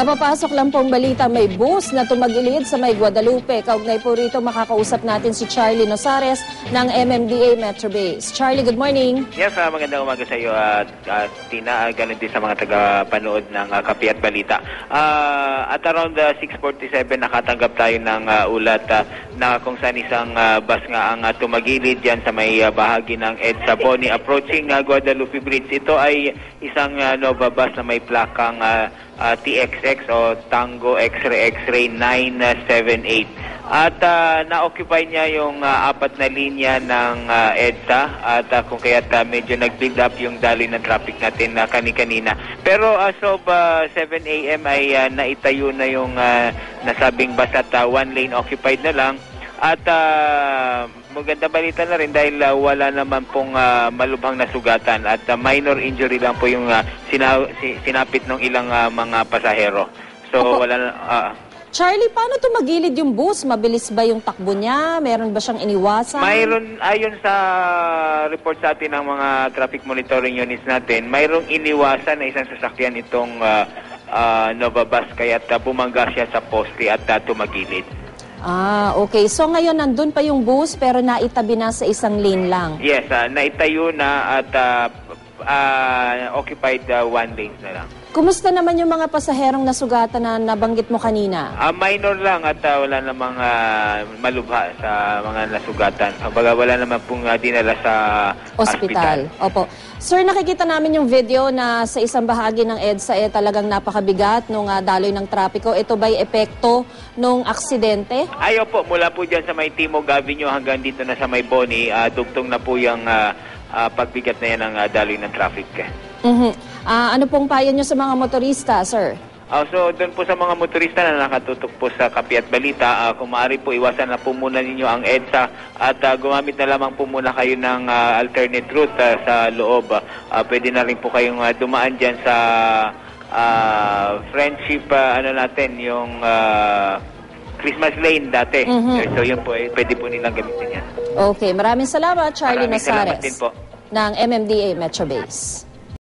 Kapapasok lang pong balita, may bus na tumagilid sa may Guadalupe. Kaugnay po rito makakausap natin si Charlie Nosares ng MMDA Metro Base. Charlie, good morning. Yes, uh, magandang umaga sa iyo at uh, Tina, uh, ganun din sa mga taga-panood ng uh, Kapi at Balita. Uh, at around uh, 6.47, nakatanggap tayo ng uh, ulat uh, na kung saan isang uh, bus nga ang uh, tumagilid dyan sa may uh, bahagi ng EDSA Boni approaching uh, Guadalupe Bridge. Ito ay isang uh, Nova bus na may plakang uh, uh, TXX o Tango X-Ray X-Ray 978. At uh, na-occupy niya yung uh, apat na linya ng uh, EDSA at uh, kung kaya't uh, medyo nag-build up yung daloy ng traffic natin na kani-kanina. Pero as of uh, 7 a.m. ay uh, naitayo na yung uh, nasabing bus at uh, one lane occupied na lang. At uh, maganda balita na rin dahil uh, wala naman pong uh, malubhang nasugatan at uh, minor injury lang po yung uh, sina- si- sinapit ng ilang uh, mga pasahero. So Opo. wala uh, Charlie, paano tumagilid yung bus? Mabilis ba yung takbo niya? Meron ba siyang iniwasan? Mayroon, ayon sa report sa atin ng mga traffic monitoring units natin, mayroong iniwasan na isang sasakyan itong uh, uh, Nova Bus kaya uh, bumangga siya sa poste at uh, tumagilid. Ah, okay. So ngayon nandun pa yung bus pero naitabi na sa isang lane lang. Yes, uh, naitayo na at uh, uh, occupied uh, one lane na lang. Kumusta naman yung mga pasaherong nasugatan na nabanggit mo kanina? Ah, minor lang at uh, wala namang uh, malubha sa mga nasugatan. Kumbaga wala naman pong uh, dinala sa Hospital. Opo. Sir, nakikita namin yung video na sa isang bahagi ng EDSA eh talagang napakabigat nung ah, daloy ng trapiko. Ito ba'y epekto nung aksidente? Ayo po, mula po dyan sa may Timog Avenue hanggang dito na sa may Boni, ah, dugtong na po yung ah, ah, pagbigat na yan ng ah, daloy ng traffic. Mhm. Ah, ano pong payo nyo sa mga motorista, sir? Ah, so, doon po sa mga motorista na nakatutok po sa Kapi at Balita, ah, kung maaari po iwasan na po muna ninyo ang EDSA at ah, gumamit na lamang po muna kayo ng ah, alternate route ah, sa loob. Ah, pwede na rin po kayong ah, dumaan dyan sa ah, friendship, ah, ano natin, yung ah, Christmas Lane dati. Mhm. So, yun po, eh, pwede po nilang gamitin yan. Okay, maraming salamat, Charlie Maraming salamat Nazares din po. Ng MMDA Metro Base.